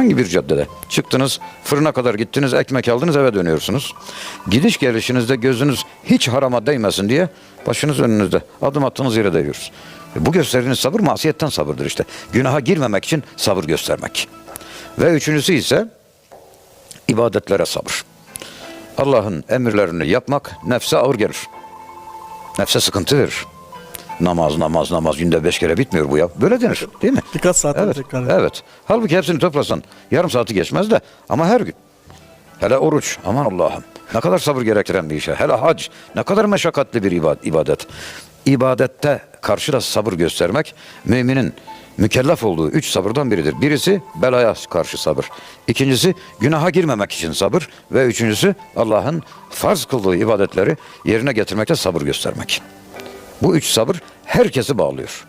Herhangi bir caddede çıktınız, fırına kadar gittiniz, ekmek aldınız, eve dönüyorsunuz. Gidiş gelişinizde gözünüz hiç harama değmesin diye başınız önünüzde. Adım attığınız yere değiyoruz. E bu gösterdiğiniz sabır masiyetten sabırdır işte. Günaha girmemek için sabır göstermek. Ve üçüncüsü ise ibadetlere sabır. Allah'ın emirlerini yapmak nefse ağır gelir. Nefse sıkıntı verir. Namaz, namaz, namaz günde beş kere bitmiyor bu ya. Böyle denir değil mi? Birkaç saat Evet, tekrar. evet. Halbuki hepsini toplasan yarım saati geçmez de ama her gün. Hele oruç aman Allah'ım ne kadar sabır gerektiren bir işe. Hele hac ne kadar meşakkatli bir iba- ibadet. İbadette karşı da sabır göstermek müminin mükellef olduğu üç sabırdan biridir. Birisi belaya karşı sabır. İkincisi günaha girmemek için sabır. Ve üçüncüsü Allah'ın farz kıldığı ibadetleri yerine getirmekte sabır göstermek. Bu üç sabır herkesi bağlıyor.